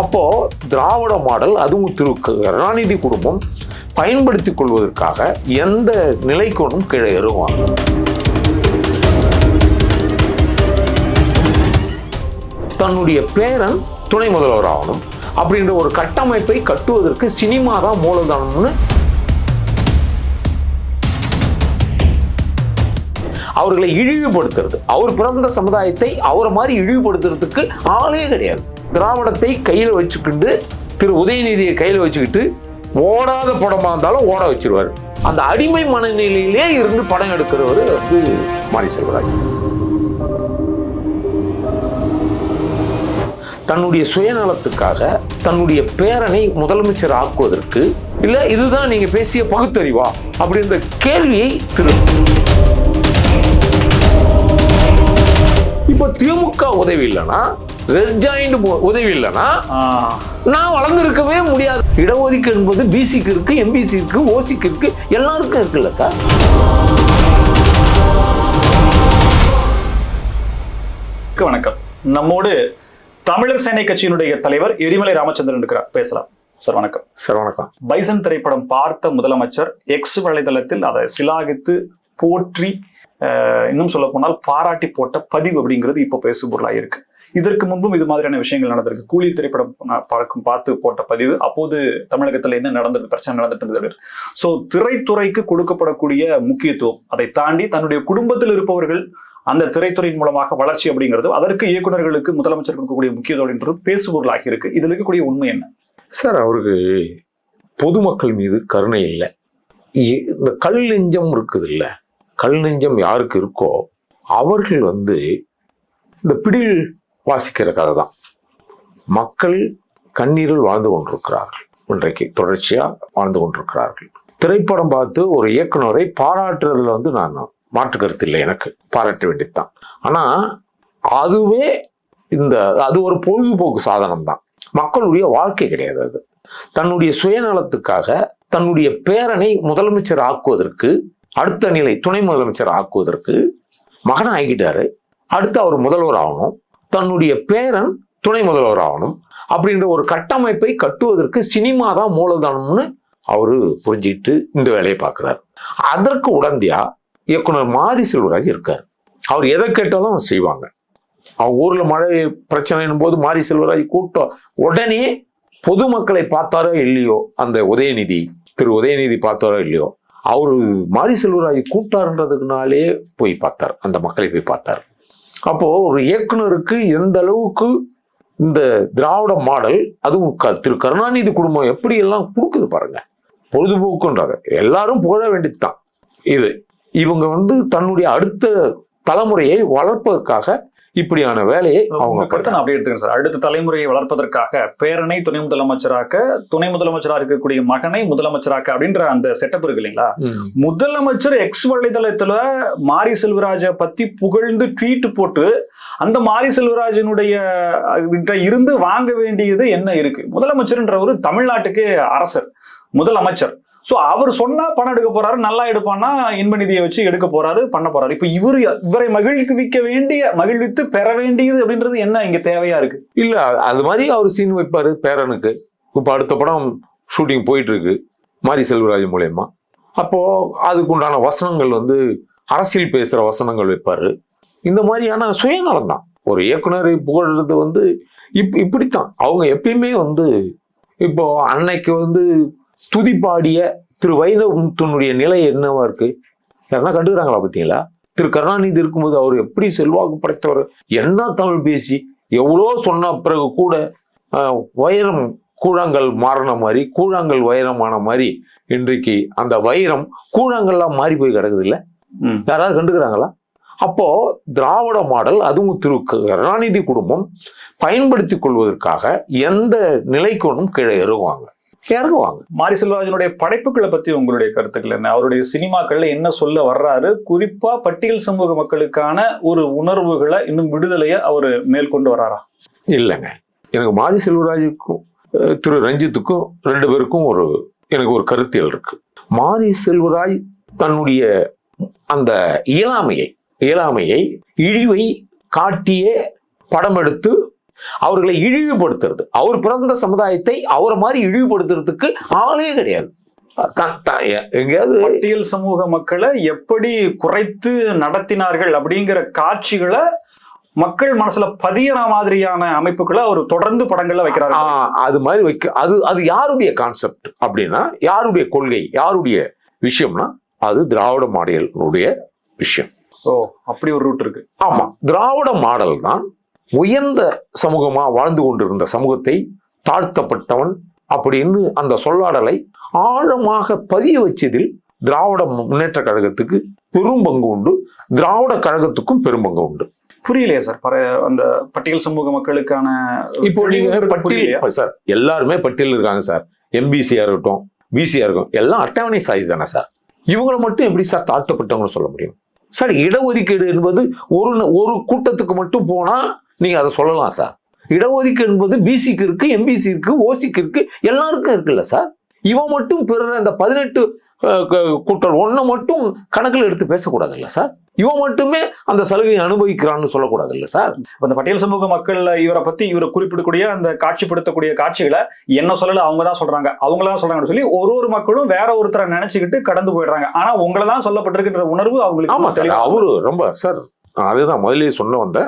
அப்போ திராவிட மாடல் அதுவும் திரு கருணாநிதி குடும்பம் பயன்படுத்திக் கொள்வதற்காக எந்த நிலைக்கோணும் கீழே இறங்குவாங்க தன்னுடைய பேரன் துணை முதல்வர் ஆகணும். அப்படின்ற ஒரு கட்டமைப்பை கட்டுவதற்கு சினிமா தான் மூலதனம்னு அவர்களை இழிவுபடுத்துறது. அவர் பிறந்த சமுதாயத்தை அவரை மாதிரி இழிவுபடுத்துறதுக்கு ஆளே கிடையாது. திராவிடத்தை கையில் வச்சுக்கிட்டு திரு உதயநிதியை கையில் வச்சுக்கிட்டு ஓடாத படமா இருந்தாலும் ஓட வச்சிருவார். அந்த அடிமை மனநிலையிலே இருந்து படம் எடுக்கிறவர் வந்து மாரி செல்வராஜ். தன்னுடைய சுயநலத்துக்காக தன்னுடைய பேரனை முதலமைச்சர் ஆக்குவதற்கு இல்லை இதுதான் நீங்கள் பேசிய பகுத்தறிவா அப்படின்ற கேள்வியை திரு இப்போ திமுக உதவி இல்லைன்னா ரெட் ஜாயிண்ட் உதவி இல்லைன்னா நான் வளர்ந்துருக்கவே முடியாது. இடஒதுக்கீடு என்பது பிசிக்கு இருக்கு எம்பிசி இருக்கு ஓசிக்கு இருக்கு எல்லாருக்கும் இருக்குல்ல சார்? வணக்கம். நம்மோடு தமிழர் சேனை கட்சியினுடைய தலைவர் எரிமலை ராமச்சந்திரன் இருக்கிறார். பேசலாம். சார் வணக்கம். சார் வணக்கம். பைசன் திரைப்படம் பார்த்த முதலமைச்சர் எக்ஸ் வலைதளத்தில் அதை சிலாகித்து போற்றி இன்னும் சொல்ல போனால் பாராட்டி போட்ட பதிவு அப்படிங்கிறது இப்போ பேசுபொருளாக இருக்கு இதற்கு முன்பும் இது மாதிரியான விஷயங்கள் நடந்திருக்கு. கூலி திரைப்படம் பழக்கம் பார்க்கும் பார்த்து போட்ட பதிவு. அப்போது தமிழகத்தில் என்ன நடந்தது? பிரச்சனை நடந்துட்டு இருந்தது. ஸோ திரைத்துறைக்கு கொடுக்கப்படக்கூடிய முக்கியத்துவம் அதை தாண்டி தன்னுடைய குடும்பத்தில் இருப்பவர்கள் அந்த திரைத்துறையின் மூலமாக வளர்ச்சி அப்படிங்கிறது அதற்கு இயக்குனர்களுக்கு முதலமைச்சர் கொடுக்கக்கூடிய முக்கியத்துவம் என்றது பேசுபொருளாகி இருக்கு. இதில் இருக்கக்கூடிய உண்மை என்ன? சார் அவருக்கு பொதுமக்கள் மீது கருணை இல்லை. இ- இந்த கல் நெஞ்சம் இருக்குது இல்லை? கல் நெஞ்சம் யாருக்கு இருக்கோ அவர்கள் வந்து இந்த பிடியில் வாசிக்கிற கதை தான் மக்கள் கண்ணீரில் வாழ்ந்து கொண்டிருக்கிறார்கள். இன்றைக்கு தொடர்ச்சியாக வாழ்ந்து கொண்டிருக்கிறார்கள். திரைப்படம் பார்த்து ஒரு இயக்குனரை பாராட்டுறதுல வந்து நான் மாற்று கருத்து இல்லை எனக்கு. பாராட்ட வேண்டியதுதான். ஆனால் அதுவே இந்த அது ஒரு பொழுதுபோக்கு சாதனம் தான் மக்களுடைய வாழ்க்கை கிடையாது அது. தன்னுடைய சுயநலத்துக்காக தன்னுடைய பேரனை முதலமைச்சர் ஆக்குவதற்கு அடுத்த நிலை துணை முதலமைச்சர் ஆக்குவதற்கு மகன் ஆகிட்டாரு அடுத்து அவர் முதல்வர் ஆகணும். தன்னுடைய பேரன் துணை முதல்வர் ஆகணும். அப்படின்ற ஒரு கட்டமைப்பை கட்டுவதற்கு சினிமா தான் மூலதனம்னு அவரு புரிஞ்சுக்கிட்டு இந்த வேலையை பார்க்குறாரு. அதற்கு உடந்தையா இயக்குனர் மாரி செல்வராஜ் இருக்கார். அவர் எதை கேட்டாலும் செய்வாங்க. அவங்க ஊர்ல மழை பிரச்சனைன்னும் போது மாரி செல்வராஜ் கூட்டம் உடனே பொதுமக்களை பார்த்தாரோ இல்லையோ? அந்த உதயநிதி திரு உதயநிதி பார்த்தாரோ இல்லையோ? அவரு மாரி செல்வராஜ் கூட்டாருன்றதுக்குனாலே போய் பார்த்தார். அந்த மக்களை போய் பார்த்தார். அப்போ ஒரு இயக்குனருக்கு எந்த அளவுக்கு இந்த திராவிட மாடல் அதுவும் க- திரு கருணாநிதி குடும்பம் எப்படி எல்லாம் கொடுக்குது பாருங்க. பொழுதுபோக்குன்றாங்க. எல்லாரும் புகழ வேண்டியதுதான். இது இவங்க வந்து தன்னுடைய அடுத்த தலைமுறையை வளர்ப்பதற்காக இப்படியான வேலையை அவங்க கருத்தை நான் அப்படியே எடுத்துக்கிறேன் சார். அடுத்த தலைமுறையை வளர்ப்பதற்காக பேரனை துணை முதலமைச்சராக்க துணை முதலமைச்சராக இருக்கக்கூடிய மகனை முதலமைச்சராக்க அப்படின்ற அந்த செட்டப் இருக்கு இல்லைங்களா. முதலமைச்சர் எக்ஸ் வலைதளத்துல மாரி செல்வராஜை பத்தி புகழ்ந்து ட்வீட் போட்டு அந்த மாரி செல்வராஜனுடைய இருந்து வாங்க வேண்டியது என்ன இருக்கு? முதலமைச்சர்ன்ற ஒரு தமிழ்நாட்டுக்கு அரசர் முதலமைச்சர். ஸோ அவர் சொன்னா பணம் எடுக்க போறாரு நல்லா எடுப்பான்னா இன்ப நிதியை வச்சு எடுக்க போறாரு பண்ண போறாரு. இப்போ இவர் இவரை மகிழ்விக்க வேண்டிய மகிழ்வித்து பெற வேண்டியது அப்படின்றது என்ன? இங்க தேவையா இருக்கு? இல்ல அது- மாதிரி அவர் சீன் வைப்பாரு பேரனுக்கு. இப்போ அடுத்த படம் ஷூட்டிங் போயிட்டு இருக்கு மாரி செல்வராஜ் மூலயமா. அப்போ அதுக்கு உண்டான வசனங்கள் வந்து அரசியல் பேசுகிற வசனங்கள் வைப்பார். இந்த மாதிரியான சுயநலம் தான். ஒரு இயக்குனரை புகழ்றது வந்து இப் இப்படித்தான். அவங்க எப்பயுமே வந்து இப்போ அன்னைக்கு வந்து துதிப்பாடிய திரு வைரமுத்துனுடைய நிலை என்னவா இருக்கு? யாருன்னா கண்டுக்கிறாங்களா பார்த்தீங்களா? திரு கருணாநிதி இருக்கும்போது அவர் எப்படி செல்வாக்கு படைத்தவர்? என்ன தமிழ் பேசி எவ்வளோ சொன்ன பிறகு கூட வைரம் கூழாங்கல் மாறின மாதிரி கூழாங்கல் வைரமான மாதிரி இன்றைக்கு அந்த வைரம் கூழாங்கல்லாம் மாறி போய் கிடக்குது இல்ல. யாராவது கண்டுக்கிறாங்களா? அப்போ திராவிட மாடல் அதுவும் திரு கருணாநிதி குடும்பம் பயன்படுத்திக் கொள்வதற்காக எந்த நிலைக்கொண்டும் கீழே இறங்குவாங்க. இறங்குவாங்க. மாரி செல்வராஜனுடைய படைப்புகளை பத்தி உங்களுடைய கருத்துக்கள் என்ன? அவருடைய சினிமாக்கள்ல என்ன சொல்ல வர்றாரு? குறிப்பா பட்டியல் சமூக மக்களுக்கான ஒரு உணர்வுகளை இன்னும் விடுதலையை அவர் மேற்கொண்டு வர்றாரா இல்லைங்க. எனக்கு மாரி செல்வராஜுக்கும் திரு ரஞ்சித்துக்கும் ரெண்டு பேருக்கும் ஒரு எனக்கு ஒரு கருத்தியல் இருக்கு. மாரி செல்வராஜ் தன்னுடைய அந்த இயலாமையை இயலாமையை இழிவை காட்டியே படம் எடுத்து அவர்களை இழிவுபடுத்துறது. அவர் பிறந்த சமுதாயத்தை அவரை மாதிரி இழிவுபடுத்துறதுக்கு ஆளே கிடையாது. எங்கேயாவது பட்டியல் சமூக மக்களை எப்படி குறைத்து நடத்தினார்கள் அப்படிங்கிற காட்சிகளை மக்கள் மனசுல பதியற மாதிரியான அமைப்புகளை அவர் தொடர்ந்து படங்கள்ல வைக்கிறாரு. அது மாதிரி வைக்க அது அது யாருடைய கான்செப்ட் அப்படின்னா யாருடைய கொள்கை யாருடைய விஷயம்னா அது திராவிட மாடலுடைய விஷயம். ஓ அப்படி ஒரு ரூட் இருக்கு. ஆமா திராவிட மாடல் தான் உயர்ந்த சமூகமா வாழ்ந்து கொண்டிருந்த சமூகத்தை தாழ்த்தப்பட்டவன் அப்படின்னு அந்த சொல்லாடலை ஆழமாக பதிய வச்சதில் திராவிட முன்னேற்ற கழகத்துக்கு பெரும் பங்கு உண்டு. திராவிட கழகத்துக்கும் பெரும் பங்கு உண்டு. புரியலையா சார்? பர அந்த பட்டியல் சமூக மக்களுக்கான இப்போ நீங்க? பட்டியல் சார் எல்லாருமே பட்டியல் இருக்காங்க சார். எம்பிசியா இருக்கட்டும் பிசியா இருக்கட்டும் எல்லாம் அட்டவணை சாதி தானே சார். இவங்களை மட்டும் எப்படி சார் தாழ்த்தப்பட்டவங்க சொல்ல முடியும்? சார் இடஒதுக்கீடு என்பது ஒரு ஒரு கூட்டத்துக்கு மட்டும் போனா நீங்க அதை சொல்லலாம் சார் இடஒதுக்கீடு என்பது பிசிக்கு இருக்கு எம்பிசி இருக்கு ஓசிக்கு இருக்கு எல்லாருக்கும் இருக்குல்ல சார் இவன் மட்டும் பெற இந்த பதினெட்டு கூட்டம் ஒன்றை மட்டும் கணக்கில் எடுத்து பேசக்கூடாதுல்ல சார் இவன் மட்டுமே அந்த சலுகையை அனுபவிக்கிறான்னு சொல்லக்கூடாதுல்ல சார் இப்ப அந்த பட்டியல் சமூக மக்கள் இவரை பத்தி இவரை குறிப்பிடக்கூடிய அந்த காட்சிப்படுத்தக்கூடிய காட்சிகளை என்ன சொல்லல அவங்க தான் சொல்றாங்க. அவங்கள தான் சொல்றாங்கன்னு சொல்லி ஒரு ஒரு மக்களும் வேற ஒருத்தரை நினைச்சுக்கிட்டு கடந்து போயிடுறாங்க. ஆனா உங்களை தான் சொல்லப்பட்டிருக்கின்ற உணர்வு அவங்களுக்கு ஆமா சார் அவரு ரொம்ப சார் அதுதான் முதல்லயே சொன்ன வந்த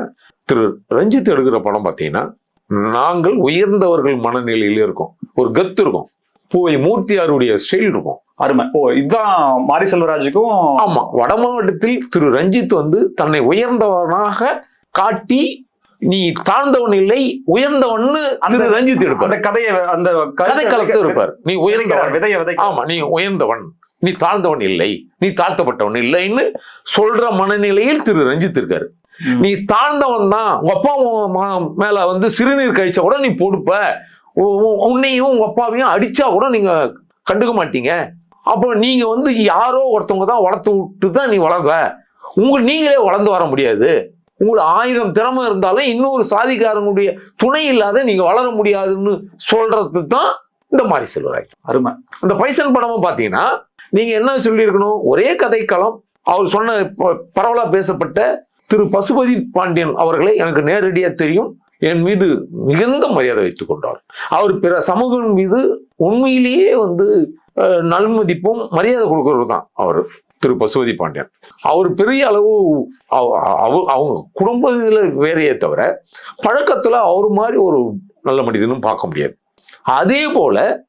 திரு ரஞ்சித் எடுக்கிற படம் பார்த்தீங்கன்னா நாங்கள் உயர்ந்தவர்கள் மனநிலையில இருக்கோம். ஒரு கத்து இருக்கும். பூவை மூர்த்தியாருடைய ஸ்டைல் இருக்கும். அருமை. ஓ இதுதான் மாரி செல்வராஜுக்கும் ஆமா. வட மாவட்டத்தில் திரு ரஞ்சித் வந்து தன்னை உயர்ந்தவனாக காட்டி நீ தாழ்ந்தவன் இல்லை உயர்ந்தவன்னு திரு ரஞ்சித் எடுப்பார். அந்த கதையை அந்த கதை கலந்து இருப்பார். நீ உயர்ந்தவன். விதைய விதை ஆமா நீ உயர்ந்தவன். நீ தாழ்ந்தவன் இல்லை. நீ தாழ்த்தப்பட்டவன் இல்லைன்னு சொல்ற மனநிலையில் திரு ரஞ்சித் இருக்காரு. நீ தாழ்ந்தவன் தான் உங்க அப்பா மேல வந்து சிறுநீர் கழிச்சா கூட நீ பொடுப்ப. உன்னையும் உங்க அப்பாவையும் அடிச்சா கூட நீங்க கண்டுக்க மாட்டீங்க. அப்போ நீங்க வந்து யாரோ ஒருத்தவங்க தான் வளர்த்து விட்டு தான் நீ வளர்வ உங்க நீங்களே வளர்ந்து வர முடியாது. உங்களுக்கு ஆயிரம் திறமை இருந்தாலும் இன்னொரு சாதிக்காரங்களுடைய துணை இல்லாத நீங்க வளர முடியாதுன்னு சொல்றது தான் இந்த மாதிரி செல்வராய் அருமை. அந்த பைசன் படமும் பார்த்தீங்கன்னா நீங்க என்ன சொல்லியிருக்கணும்? ஒரே கதைக்களம். அவர் சொன்ன ப- பரவலா பேசப்பட்ட திரு பசுபதி பாண்டியன் அவர்களை எனக்கு நேரடியாக தெரியும். என் மீது மிகுந்த மரியாதை வைத்துக் கொண்டார். அவர் பிற சமூகம் மீது உண்மையிலேயே வந்து நல்மதிப்பும் நன்மதிப்பும் மரியாதை கொடுக்கறது தான் அவர் திரு பசுபதி பாண்டியன். அவர் பெரிய அளவு அவ- அவங்க குடும்ப வேறையே தவிர பழக்கத்தில் அவர் மாதிரி ஒரு நல்ல மனிதனும் பார்க்க முடியாது. அதே போல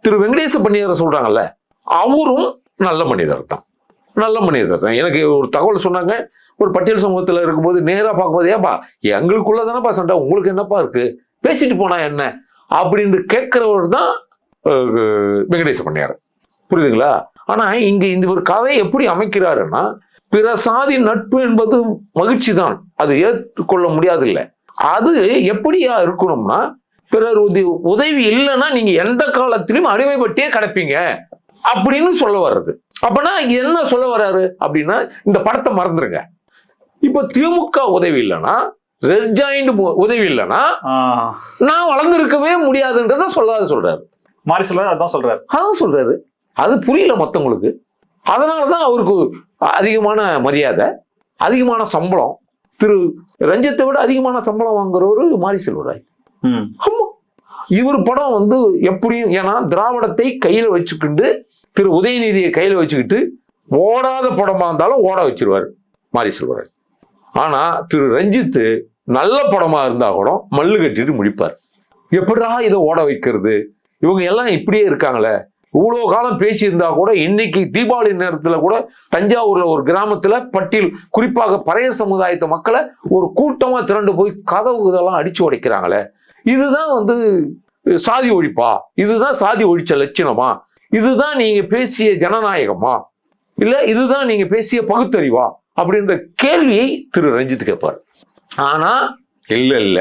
திரு வெங்கடேச பண்ணியார் சொல்றாங்கல்ல அவரும் நல்ல மனிதர் தான். நல்ல மனிதர் எனக்கு ஒரு தகவல் சொன்னாங்க ஒரு பட்டியல் சமூகத்தில் இருக்கும்போது நேராக பார்க்கும்போது ஏப்பா எங்களுக்குள்ள தானேப்பா சண்டை உங்களுக்கு என்னப்பா இருக்கு? பேசிட்டு போனா என்ன? அப்படின்னு கேட்கிறவர் தான் வெங்கடேச பண்ணியார். புரியுதுங்களா? ஆனால் இங்கே இந்த ஒரு கதை எப்படி அமைக்கிறாருன்னா பிற சாதி நட்பு என்பது மகிழ்ச்சி தான். அது ஏற்றுக்கொள்ள முடியாதில்லை. அது எப்படியா இருக்கணும்னா பிறர் உதவி உதவி இல்லைன்னா நீங்க எந்த காலத்திலும் அடிமைப்பட்டே கிடப்பீங்க அப்படின்னு சொல்ல வர்றது. அப்பனா என்ன சொல்ல வர்றாரு அப்படின்னா இந்த படத்தை மறந்துருங்க. இப்ப திமுக உதவி இல்லைன்னா ரெட் ஜாயிண்ட் உதவி இல்லைன்னா நான் வளர்ந்துருக்கவே முடியாதுன்றத சொல்லாத சொல்றாரு. மாரி செல்வராஜ் அதான் சொல்றாரு. அதான் சொல்றாரு. அது புரியல மத்தவங்களுக்கு. அதனாலதான் அவருக்கு அதிகமான மரியாதை அதிகமான சம்பளம். திரு ரஞ்சித்தை விட அதிகமான சம்பளம் வாங்குறவரு மாரி செல்வராய் ம். ஆமா. இவர் படம் வந்து எப்படியும் ஏன்னா திராவிடத்தை கையில வச்சுக்கிட்டு திரு உதயநிதியை கையில் வச்சுக்கிட்டு ஓடாத படமா இருந்தாலும் ஓட வச்சிருவார் மாரி செல்வராஜ் ஆனா திரு ரஞ்சித்து நல்ல படமா இருந்தா கூட மல்லு கட்டிட்டு முடிப்பார். எப்படா இதை ஓட வைக்கிறது? இவங்க எல்லாம் இப்படியே இருக்காங்களே. இவ்வளோ காலம் பேசியிருந்தா கூட இன்னைக்கு தீபாவளி நேரத்தில் கூட தஞ்சாவூர்ல ஒரு கிராமத்தில் பட்டியல் குறிப்பாக பறையர் சமுதாயத்து மக்களை ஒரு கூட்டமாக திரண்டு போய் கதவு இதெல்லாம் அடிச்சு உடைக்கிறாங்களே. இதுதான் வந்து சாதி ஒழிப்பா? இதுதான் சாதி ஒழிச்ச லட்சணமா? இதுதான் நீங்க பேசிய ஜனநாயகமா? இல்ல இதுதான் நீங்க பேசிய பகுத்தறிவா? அப்படின்ற கேள்வியை திரு ரஞ்சித் கேட்பார் ஆனா இல்ல இல்ல.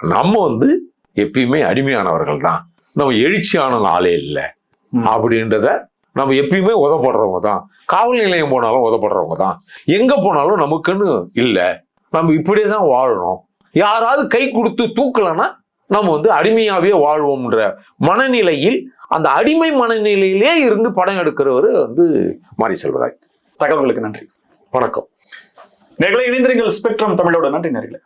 நம்ம வந்து எப்பயுமே அடிமையானவர்கள் தான் நம்ம எழுச்சியான ஆளே இல்லை. அப்படின்றத நம்ம எப்பயுமே உதப்படுறவங்க தான் காவல் நிலையம் போனாலும் உதப்படுறவங்க தான் எங்க போனாலும் நமக்குன்னு இல்லை. நம்ம இப்படியே தான் வாழணும். யாராவது கை கொடுத்து தூக்கலைன்னா நம்ம வந்து அடிமையாவே வாழ்வோம்ன்ற மனநிலையில் அந்த அடிமை மனநிலையிலே இருந்து படம் எடுக்கிறவர் வந்து மாரி செல்வராஜ் தகவல்களுக்கு நன்றி. வணக்கம். நேர்களை இணைந்திருங்கள். ஸ்பெக்ட்ரம் தமிழோட நன்றி நேர்களே.